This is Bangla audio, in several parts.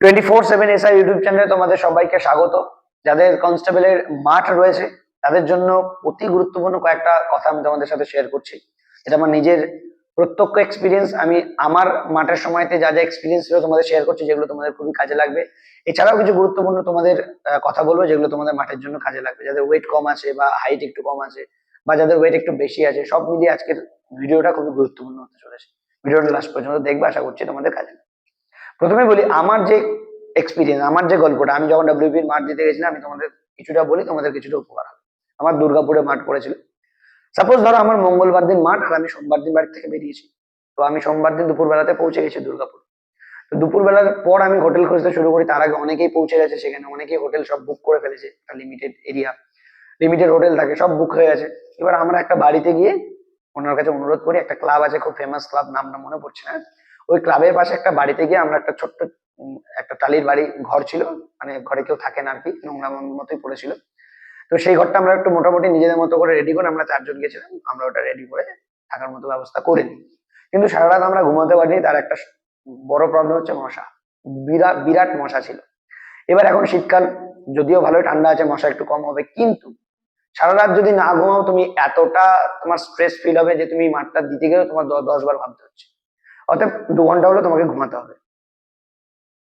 Twenty four seven SI YouTube চ্যানেলে তোমাদের সবাইকে স্বাগত। যাদের কনস্টেবলের মাঠ রয়েছে, তাদের জন্য অতি গুরুত্বপূর্ণ কয়েকটা কথা আমি তোমাদের সাথে শেয়ার করছি। এটা আমার নিজের প্রত্যক্ষ এক্সপিরিয়েন্স আমি আমার মাঠের সময়তে যা যা এক্সপিরিয়েন্স ছিল তোমাদের শেয়ার করছি, যেগুলো তোমাদের খুবই কাজে লাগবে। এছাড়াও কিছু গুরুত্বপূর্ণ তোমাদের কথা বলব, যেগুলো তোমাদের মাঠের জন্য কাজে লাগবে। যাদের ওয়েট কম আছে বা হাইট একটু কম আছে, বা যাদের ওয়েট একটু বেশি আছে, সব মিলিয়ে আজকের ভিডিওটা খুবই গুরুত্বপূর্ণ হতে চলেছে। ভিডিওটা লাস্ট পর্যন্ত দেখবে, আশা করছি তোমাদের কাজে লাগবে। প্রথমে বলি, আমার যে এক্সপিরিয়েন্স আমার যে গল্পটা, আমি যখন ডাব্লিউপির মাঠ দিতে গেছিলাম, আমি তোমাদের কিছুটা বলি, তোমাদের কিছুটা উপকার হবে। আমার দুর্গাপুরে মাঠ পড়েছিল। সাপোজ ধরো আমার মঙ্গলবার দিন মাঠ আর আমি সোমবার দিন বাড়ি থেকে বেরিয়েছি। তো আমি সোমবার দিন দুপুর বেলাতে পৌঁছে গেছি দুর্গাপুর। তো দুপুর বেলার পর আমি হোটেল খুঁজতে শুরু করি, তার আগে অনেকেই পৌঁছে গেছে সেখানে, অনেকেই হোটেল সব বুক করে ফেলেছে লিমিটেড এরিয়া লিমিটেড হোটেল থাকে, সব বুক হয়ে গেছে। এবার আমরা একটা বাড়িতে গিয়ে ওনার কাছে অনুরোধ করি, একটা ক্লাব আছে, খুব ফেমাস ক্লাব নামটা মনে পড়ছে না। ওই ক্লাবের পাশে একটা বাড়িতে গিয়ে আমরা একটা ছোট্ট একটা টালির বাড়ি, ঘর ছিল। মানে ঘরে কেউ থাকে না আর কি নোংরা মতোই পড়েছিল। তো সেই ঘরটা আমরা একটু মোটামুটি নিজেদের মতো করে রেডি করে আমরা চারজন গেছিলাম আমরা ওটা রেডি করে থাকার মতো ব্যবস্থা করে নিই কিন্তু সারা রাত আমরা ঘুমাতে পারিনি, তার একটা বড় প্রবলেম হচ্ছে মশা। বিরাট বিরাট মশা ছিল। এবার এখন শীতকাল, যদিও ভালোই ঠান্ডা আছে, মশা একটু কম হবে, কিন্তু সারা রাত যদি না ঘুমাও, তুমি এতটা তোমার স্ট্রেস ফিল হবে যে তুমি মাঠটা দিতে গেলে তোমার দশ বার ভাবতে হচ্ছে। অতএব দু ঘণ্টা হলে তোমাকে ঘুমাতে হবে।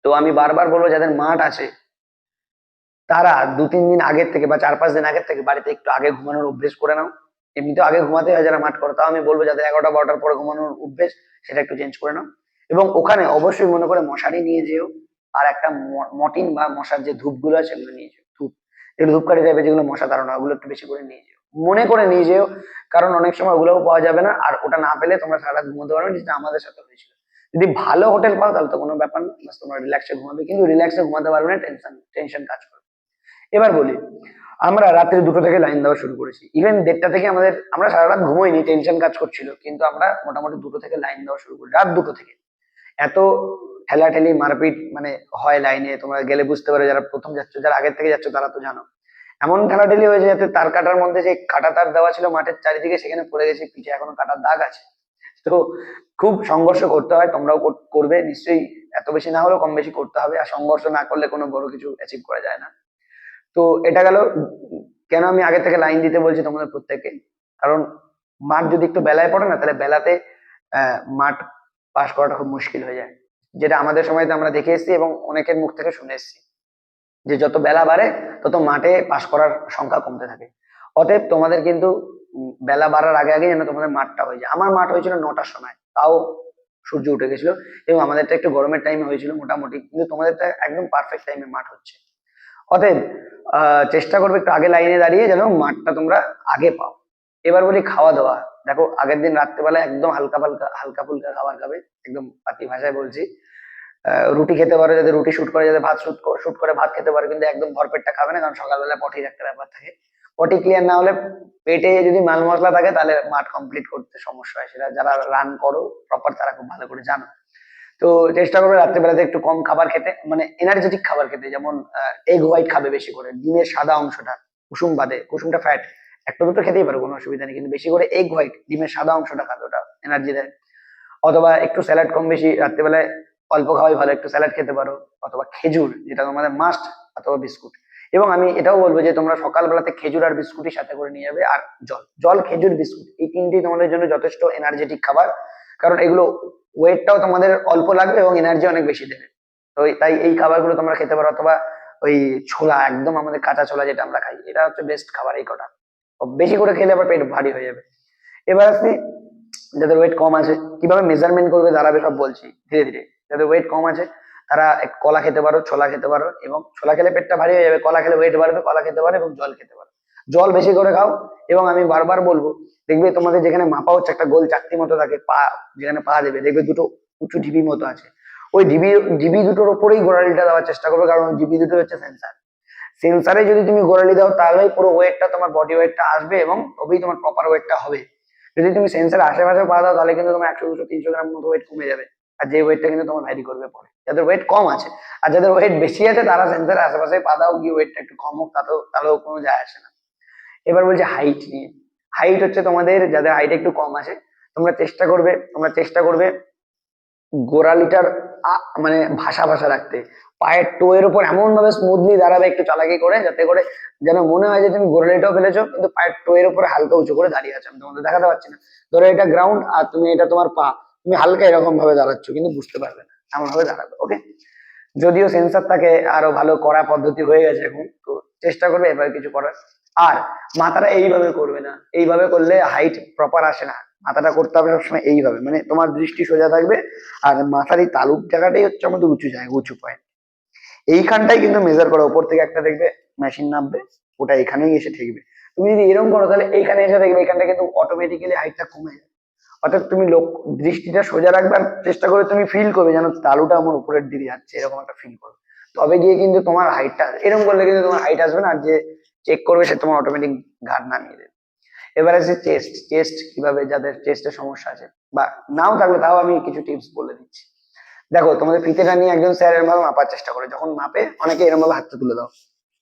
তো আমি বারবার বলব, যাদের মাঠ আছে, তারা দু তিন দিন আগের থেকে বা চার পাঁচ দিন আগের থেকে বাড়িতে একটু আগে ঘুমানোর অভ্যেস করে নাও। এমনিতে আগে ঘুমাতে হয় যারা মাঠ করে, তাও আমি বলব যাদের এগারোটা বারোটার পরে ঘুমানোর অভ্যেস, সেটা একটু চেঞ্জ করে নাও। এবং ওখানে অবশ্যই মনে করে মশারি নিয়ে যেও, আর একটা মটিন বা মশার যে ধূপগুলো আছে, সেগুলো নিয়ে যেও। ধূপ, যেগুলো ধূপকাঠি টাইপের যেগুলো মশা তাড়ানো ওগুলো একটু বেশি করে নিয়ে যেও। মনে করে নিয়ে যেও কারণ অনেক সময় ওগুলোও পাওয়া যাবে না, আর ওটা না পেলে তোমরা সারা ঘুমোতে পারবে যেটা আমাদের সাথে হয়েছিল। যদি ভালো হোটেল পাও তাহলে তো কোনো ব্যাপার না তোমরা রিল্যাক্সে ঘুমাবে, কিন্তু রিল্যাক্সে ঘুমাতে পারবে না টেনশন টেনশন কাজ করবে এবার বলি, আমরা রাত্রে দুটো থেকে লাইন দেওয়া শুরু করেছি। ইভেন দেড়টা থেকে আমাদের, আমরা সারা রাত ঘুমোইনি টেনশন কাজ করছিল, কিন্তু আমরা মোটামুটি দুটো থেকে লাইন দেওয়া শুরু করি রাত দুটো থেকে। এত ঠেলাঠেলি, মারপিট মানে হয় লাইনে তোমরা গেলে বুঝতে পারো যারা প্রথম যাচ্ছ, যারা আগের থেকে যাচ্ছ তারা তো জানো। এমন ঠেলাঠেলি হয়েছে যাতে তার কাটার মধ্যে যে কাটা তার দেওয়া ছিল মাঠের চারিদিকে, সেখানে পড়ে গেছে, পিঠে এখনও কাটার দাগ আছে। তো খুব সংঘর্ষ করতে হয়, তোমরাও করবে, নিশ্চয়ই এত বেশি না হলেও কম বেশি করতে হবে, আর সংঘর্ষ না করলে কোনো বড় কিছু অ্যাচিভ করা যায় না। তো এটা গেল, কেন আমি আগে থেকে লাইন দিতে বলছি তোমাদের প্রত্যেককে? কারণ মাঠ যদি একটু বেলায় পড়ে না, তাহলে বেলাতে মাঠ পাস করাটা খুব মুশকিল হয়ে যায়। যেটা আমাদের সময়তে আমরা দেখে এসেছি এবং অনেকের মুখ থেকে শুনে এসেছি। যে যত বেলা বাড়ে, তত মাঠে পাস করার সংখ্যা কমতে থাকে। অতএব তোমাদের কিন্তু বেলা বাড়ার আগে আগে যেন তোমাদের মাঠটা হয়ে যায়। আমার মাঠ হয়েছিল নটার সময়, তাও সূর্য উঠে গেছিল এবং আমাদেরটা একটু গরমের টাইমে হয়েছিল মোটামুটি, কিন্তু তোমাদেরটা একদম পারফেক্ট টাইমে মাঠ হচ্ছে। অতএব চেষ্টা করবে একটু আগে লাইনে দাঁড়িয়ে যেন মাঠটা তোমরা আগে পাও। এবার বলি খাওয়া দাওয়া দেখো, আগের দিন রাত্রেবেলা একদম হালকা ফালকা হালকা ফুলকা খাবার খাবে, একদম পাতি ভাষায় বলছি। রুটি খেতে পারো যাতে রুটি শুট করে যাতে ভাত শুট শুট করে ভাত খেতে পারো, কিন্তু একদম ভরপেটটা খাবে না, কারণ সকালবেলা পটির একটা ব্যাপার থাকে। পটি ক্লিয়ার না হলে পেটে যদি মাল মশলা থাকে, তাহলে মাঠ কমপ্লিট করতে সমস্যা হয়। সেটা যারা রান করো প্রপার তারা খুব ভালো করে জানো। তো চেষ্টা করবে রাত্রেবেলাতে একটু কম খাবার খেতে মানে এনার্জেটিক খাবার খেতে, যেমন এগ হোয়াইট খাবে বেশি করে, ডিমের সাদা অংশটা, কুসুম বাদে, কুসুমটা ফ্যাট একটা দুটো খেতেই পারো, কোনো অসুবিধা নেই, কিন্তু বেশি করে এগ হোয়াইট ডিমের সাদা অংশটা খাবে, ওটা এনার্জি দেয়। অথবা একটু স্যালাড কম বেশি, রাত্রেবেলায় অল্প খাওয়াই ভালো, একটু স্যালাড খেতে পারো, অথবা খেজুর, যেটা তোমাদের মাস্ট অথবা বিস্কুট। এবং আমি এটাও বলব যে তোমরা সকালবেলাতে খেজুর আর বিস্কুটই সাথে করে নিয়ে যাবে, আর জল। জল, খেজুর, বিস্কুট, এই তিনটেই তোমাদের জন্য যথেষ্ট এনার্জেটিক খাবার, কারণ এগুলো ওয়েটটাও তোমাদের অল্প লাগবে এবং এনার্জি অনেক বেশি দেবে। তো তাই এই খাবারগুলো তোমরা খেতে পারো, অথবা ওই ছোলা, একদম আমাদের কাঁচা ছোলা যেটা আমরা খাই, এটা হচ্ছে বেস্ট খাবার এই কটা। বেশি করে খেলে আবার পেট ভারী হয়ে যাবে। এবার আসছি যাদের ওয়েট কম আছে, কীভাবে মেজারমেন্ট করবে দাঁড়াবে সব বলছি, ধীরে ধীরে। যাদের ওয়েট কম আছে, তারা কলা খেতে পারো, ছোলা খেতে পারো এবং ছোলা খেলে পেটটা ভারী হয়ে যাবে। কলা খেলে ওয়েট বাড়বে, কলা খেতে পারো এবং জল খেতে পারো। জল বেশি করে খাও এবং আমি বারবার বলব, দেখবে তোমাদের যেখানে মাপা হচ্ছে একটা গোল চাকতি মতো থাকে, পা যেখানে পা দেবে, দেখবে দুটো উঁচু ঢিবি মতো আছে। ওই ঢিবি ঢিবি দুটোর উপরেই গোড়ালিটা দেওয়ার চেষ্টা করবে, কারণ ঢিবি দুটো হচ্ছে সেন্সার সেন্সারে যদি তুমি গোড়ালি দাও, তাহলেই পুরো ওয়েটটা তোমার বডি ওয়েটটা আসবে এবং তবেই তোমার প্রপার ওয়েটটা হবে। যদি তুমি সেন্সার আশেপাশে পা দাও, তাহলে কিন্তু তোমার একশো, দুশো, তিনশো গ্রাম মতো ওয়েট কমে যাবে। আর যে ওয়েটটা কিন্তু তোমার ভ্যারি করবে পরে। যাদের ওয়েট কম আছে, আর যাদের ওয়েট বেশি আছে, তারা সেন্সার আশেপাশে পা দাও গিয়ে ওয়েটটা একটু কম হোক, তাতেও, তাহলেও কোনো যায় আসে না। এবার বলছে হাইট নিয়ে। হাইট হচ্ছে তোমাদের, যাদের হাইট একটু কম আছে, তোমরা চেষ্টা করবে, তোমরা চেষ্টা করবে গোড়ালিটার মানে ভাষা ভাষা রাখতে। পায়ের টো এর উপর এমন ভাবে স্মুথলি দাঁড়াবে একটু চালাকি করে, যাতে করে যেন মনে হয় যে তুমি গোড়ালিটাও ফেলেছো, কিন্তু পায়ের টো এর উপরে হালকা উঁচু করে দাঁড়িয়ে আছো। আমি তোমাদের দেখাতে পারছি না। ধরো এটা গ্রাউন্ড আর তুমি এটা তোমার পা। তুমি হালকা এরকম ভাবে দাঁড়াচ্ছ, কিন্তু বুঝতে পারবে না। এমন ভাবে দাঁড়াবে ওকে যদিও সেন্সার থাকে আরও ভালো করা পদ্ধতি হয়ে গেছে এখন, তো চেষ্টা করবে এবার কিছু করার। আর মাথাটা এইভাবে করবে না, এইভাবে করলে হাইট প্রপার আসে না। মাথাটা করতে হবে সবসময় এইভাবে মানে তোমার দৃষ্টি সোজা থাকবে, আর মাথার এই তালুক জায়গাটাই হচ্ছে আমাদের উঁচু জায়গা, উঁচু পয়েন্ট এইখানটাই কিন্তু মেজার করো, উপর থেকে একটা দেখবে মেশিন নামবে, ওটা এখানেই এসে ঠেকবে। তুমি যদি এরকম করো, তাহলে এইখানে এসে দেখবে, এখানটা কিন্তু অটোমেটিক্যালি হাইটটা কমে যাবে। অর্থাৎ তুমি লোক, দৃষ্টিটা সোজা রাখবে আর চেষ্টা করে তুমি ফিল করবে যেন তালুটা আমার উপরের দিকে যাচ্ছে, এরকম একটা ফিল করবে। তবে গিয়ে কিন্তু তোমার হাইটটা এরকম করলে কিন্তু তোমার হাইট আসবে না, আর যে চেক করবে সে তোমার অটোমেটিক ঘাট নামিয়ে দেবে। এবারে আছে চেস্ট চেস্ট কীভাবে, যাদের চেস্টের সমস্যা আছে, বা নাও থাকলে তাও আমি কিছু টিপস বলে দিচ্ছি। দেখো, তোমাদের ফিতেটা নিয়ে একজন স্যার এরকম ভাবে মাপার চেষ্টা করে, যখন মাপে অনেকে এরকম ভাবে হাতটা তুলে দাও,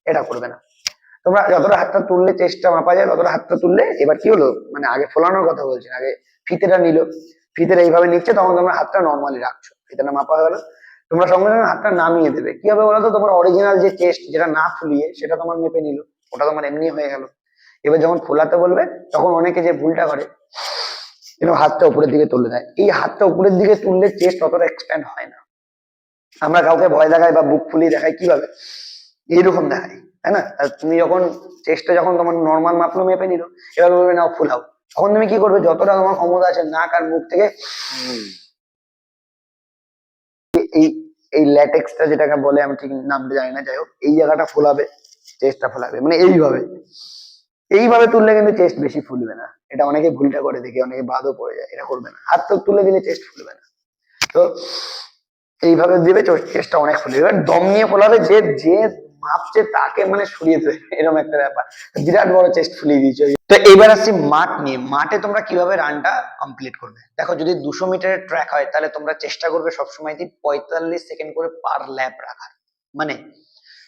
এটা করবে না। তোমরা যতটা হাতটা তুললে চেষ্টা মাপা যায়, ততটা হাতটা তুললে, এবার কি হলো? মানে আগে ফোলানোর কথা বলছি, আগে ফিতেটা নিল। ফিতেটা এইভাবে নিচ্ছে, তখন তোমরা হাতটা নর্মালি রাখছো। ফিতেটা মাপা গেলো। তোমরা সঙ্গে সঙ্গে হাতটা নামিয়ে দেবে। কি হবে বলতো? তোমার অরিজিনাল যে চেস্ট যেটা না ফুলিয়ে, সেটা তোমার মেপে নিল। ওটা তোমার এমনি হয়ে গেল। এবার যখন ফোলাতে বলবে, তখন অনেকে যে ভুলটা করে হাতটা উপরের দিকে তুলে দেয়। এই হাতটা উপরের দিকে তুললে চেস্ট অতটা এক্সপ্যান্ড হয় না। আমরা কাউকে ভয় দেখাই বা বুক ফুলিয়ে দেখাই কীভাবে? এইরকম দেখাই, তাই না? তুমি যখন চেষ্টা যখন তোমার নর্মাল মাপলো, মেপে নিল, এবার বলবে, নাও, ফুলাও। তখন তুমি কি করবে? যতটা তোমার ক্ষমতা আছে, নাক আর মুখ থেকে এই এই ল্যাটেক্সটা যেটাকে বলে, আমি ঠিক নামটা জানি না, যাই হোক, এই জায়গাটা ফোলাবে চেস্টটা ফোলাবে মানে এইভাবে। এইভাবে তুললে কিন্তু চেস্ট বেশি ফুলবে না। এটা অনেকে ভুলটা করে দেখে, অনেকে বাদও পড়ে যায়, এটা করবে না। হাত তো তুলে দিলে চেস্ট ফুলবে না। তো এইভাবে দিবে চেস্টটা অনেক ফুলবে এবার দম নিয়ে ফোলাবে, যে যে মাপছে তাকে মানে সরিয়ে দেবে। এরকম একটা ব্যাপার। বিরাট বড় চেস্ট ফুলিয়ে দিয়েছে। তো এবার আসছি মাঠ নিয়ে। মাঠে তোমরা কীভাবে রানটা কমপ্লিট করবে? দেখো, যদি দুশো মিটারের ট্র্যাক হয়, তাহলে তোমরা চেষ্টা করবে সবসময় পঁয়তাল্লিশ সেকেন্ড করে পার ল্যাপ রাখার। মানে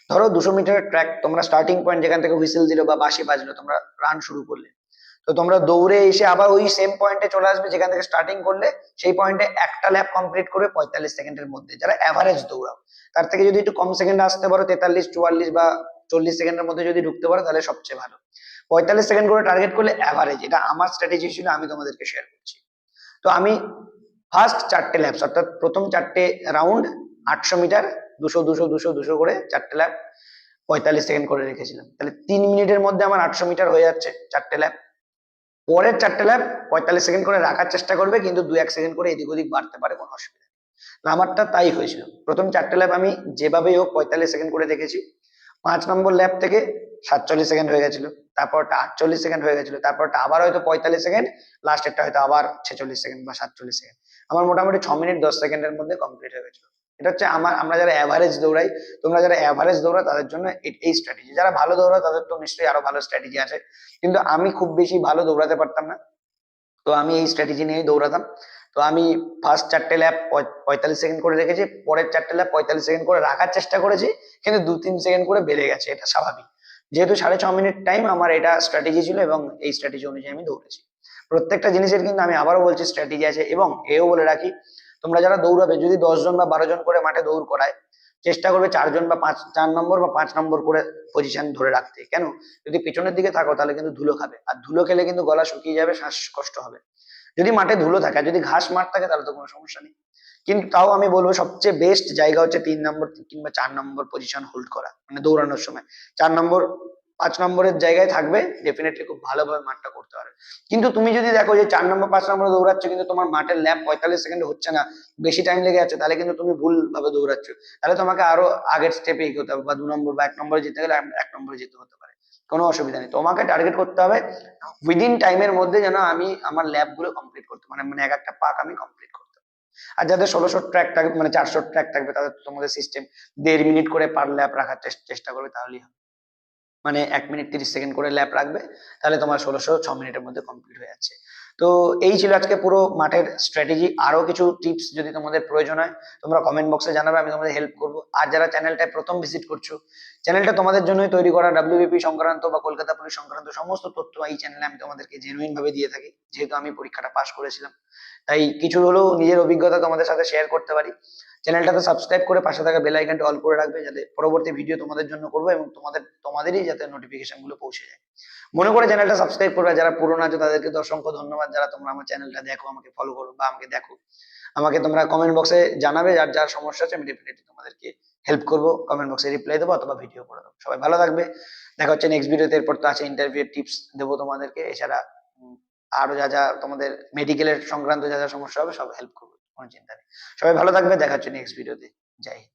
ধরো দুশো মিটারের ট্র্যাক তোমরা স্টার্টিং পয়েন্ট যেখান থেকে হুইসেল দিলো বা বাঁশি বাজলো, তোমরা রান শুরু করলে। তো তোমরা দৌড়ে এসে আবার ওই সেম পয়েন্টে চলে আসবে যেখান থেকে স্টার্টিং করলে, সেই পয়েন্টে একটা ল্যাপ কমপ্লিট করে পঁয়তাল্লিশ সেকেন্ডের মধ্যে, যারা অ্যাভারেজ দৌড়াও। তার থেকে যদি একটু কম সেকেন্ডে আসতে পারো, তেতাল্লিশ, চুয়াল্লিশ বা চল্লিশ সেকেন্ডের মধ্যে যদি ঢুকতে পারো, তাহলে সবচেয়ে ভালো। পঁয়তাল্লিশ সেকেন্ড করে টার্গেট করলে অ্যাভারেজ এটা আমার স্ট্র্যাটেজি ছিল, আমি তোমাদেরকে শেয়ার করছি। তো আমি ফার্স্ট চারটে ল্যাপস অর্থাৎ প্রথম চারটে রাউন্ড আটশো মিটার, দুশো দুশো দুশো দুশো করে চারটে ল্যাপ পঁয়তাল্লিশ সেকেন্ড করে রেখেছিলাম। তাহলে তিন মিনিটের মধ্যে আমার আটশো মিটার হয়ে যাচ্ছে চারটে ল্যাপ পরের চারটে ল্যাব পঁয়তাল্লিশ সেকেন্ড করে রাখার চেষ্টা করবে, কিন্তু দু এক সেকেন্ড করে এদিক ওদিক বাড়তে পারে, কোনো অসুবিধা নেই। আমারটা তাই হয়েছিল। প্রথম চারটে ল্যাপ আমি যেভাবেই হোক পঁয়তাল্লিশ সেকেন্ড করে দেখেছি। পাঁচ নম্বর ল্যাব থেকে সাতচল্লিশ সেকেন্ড হয়ে গেছিল, তারপরটা আটচল্লিশ সেকেন্ড হয়ে গেছিল, তারপরটা আবার হয়তো পঁয়তাল্লিশ সেকেন্ড লাস্টেরটা হয়তো আবার ছেচল্লিশ সেকেন্ড বা সাতচল্লিশ সেকেন্ড আমার মোটামুটি ছ মিনিট দশ সেকেন্ডের মধ্যে কমপ্লিট হয়ে গেছিল। এটা হচ্ছে আমার, আমরা যারা অ্যাভারেজ দৌড়াই, তোমরা যারা অ্যাভারেজ দৌড়াও, তাদের জন্য এই স্ট্র্যাটেজি যারা ভালো দৌড়াও, তাদের তো নিশ্চয়ই আরও ভালো স্ট্র্যাটেজি আছে। কিন্তু আমি খুব বেশি ভালো দৌড়াতে পারতাম না। তো আমি এই স্ট্র্যাটেজি নিয়েই দৌড়াতাম। তো আমি ফার্স্ট চারটে ল্যাপ পঁয়তাল্লিশ সেকেন্ড করে রেখেছি, পরের চারটে ল্যাপ পঁয়তাল্লিশ সেকেন্ড করে রাখার চেষ্টা করেছি, কিন্তু দু তিন সেকেন্ড করে বেড়ে গেছে, এটা স্বাভাবিক। যেহেতু সাড়ে ছ মিনিট টাইম আমার এটা স্ট্র্যাটেজি ছিল এবং এই স্ট্র্যাটেজি অনুযায়ী আমি দৌড়েছি। প্রত্যেকটা জিনিসের কিন্তু আমি আবারও বলছি স্ট্র্যাটেজি আছে এবং এও বলে রাখি তোমরা যারা দৌড়াবে, যদি দশ জন বা বারো জন করে মাঠে দৌড় করায়, চেষ্টা করবে চারজন বা পাঁচ, চার নম্বর বা পাঁচ নম্বর করে পজিশন ধরে রাখতে। কেন? যদি পেছনের দিকে থাকো, তাহলে কিন্তু ধুলো খাবে। আর ধুলো খেলে কিন্তু গলা শুকিয়ে যাবে শ্বাস কষ্ট হবে। যদি মাঠে ধুলো থাকে যদি ঘাস মাঠ থাকে, তাহলে তো কোনো সমস্যা নেই। কিন্তু তাও আমি বলব, সবচেয়ে বেস্ট জায়গা হচ্ছে তিন নম্বর কিংবা চার নম্বর পজিশন হোল্ড করা মানে দৌড়ানোর সময়। চার নম্বর পাঁচ নম্বরের জায়গায় থাকবে ডেফিনেটলি খুব ভালোভাবে মাঠটা করতে পারবে। কিন্তু তুমি যদি দেখো যে চার নম্বর, পাঁচ নম্বরে দৌড়াচ্ছ, কিন্তু তোমার মাঠের ল্যাপ পঁয়তাল্লিশ সেকেন্ড হচ্ছে না, বেশি টাইম লেগে যাচ্ছে, তাহলে কিন্তু তুমি ভুল ভাবে দৌড়াচ্ছ। তাহলে তোমাকে আরও আগের স্টেপে এগোতে হবে, বা দু নম্বর বা এক নম্বরে যেতে গেলে এক নম্বরে যেতে হতে পারে। কোনো অসুবিধা নেই। তোমাকে টার্গেট করতে হবে উইদিন টাইমের মধ্যে যেন আমি আমার ল্যাবগুলো কমপ্লিট করতে মানে মানে এক একটা পাক আমি কমপ্লিট করতে। আর যাদের ষোলোশো ট্র্যাক থাকবে মানে চারশো ট্র্যাক থাকবে, তাদের তোমাদের সিস্টেম দেড় মিনিট করে পার ল্যাপ রাখার চেষ্টা করবে, তাহলেই হবে। মানে এক মিনিট তিরিশ সেকেন্ড করে ল্যাপ রাখবে, তাহলে তোমার ষোলোশো ছ মিনিটের মধ্যে কমপ্লিট হয়ে যাচ্ছে। তো এই ছিল আজকে পুরো মাঠের স্ট্র্যাটেজি আরও কিছু টিপস যদি তোমাদের প্রয়োজন হয়, তোমরা কমেন্ট বক্সে জানাবে, আমি তোমাদের হেল্প করব। আর যারা চ্যানেলটায় প্রথম ভিজিট করছ চ্যানেলটা তোমাদের জন্যই তৈরি করা ডাব্লিউবিপি সংক্রান্ত বা কলকাতা পুলিশ সংক্রান্ত সমস্ত তথ্য এই চ্যানেলে আমি তোমাদেরকে জেনুইন ভাবে দিয়ে থাকি, যেহেতু আমি পরীক্ষাটা পাশ করেছিলাম। তাই কিছু হলেও নিজের অভিজ্ঞতা তোমাদের সাথে শেয়ার করতে পারি। চ্যানেলটাতে সাবস্ক্রাইব করে পাশে থাকা বেল আইকনটা অল করে রাখবে, যাতে পরবর্তী ভিডিও তোমাদের জন্য করব এবং তোমাদের, তোমাদেরই যাতে নোটিফিকেশনগুলো পৌঁছে যায়। মনে করে চ্যানেলটা সাবস্ক্রাইব করবে যারা পুরনো আছে তাদেরকে অসংখ্য ধন্যবাদ। যারা তোমরা আমার চ্যানেলটা দেখো, আমাকে ফলো করো বা আমাকে দেখো, আমাকে তোমরা কমেন্ট বক্সে জানাবে, যার যার সমস্যা আছে আমি ডেফিনেটলি তোমাদেরকে হেল্প করব কমেন্ট বক্সে রিপ্লাই দেবো অথবা ভিডিও করে দেবো। সবাই ভালো থাকবে। দেখা হচ্ছে নেক্সট ভিডিওতে এরপর তো আছে ইন্টারভিউ টিপস দেবো তোমাদেরকে। এছাড়া আরও যা যা তোমাদের মেডিকেলের সংক্রান্ত যা যা সমস্যা হবে, সব হেল্প করব, কোনো চিন্তা নেই। সবাই ভালো থাকবে, দেখা হচ্ছে নেক্সট ভিডিওতে জয় হিন্দ।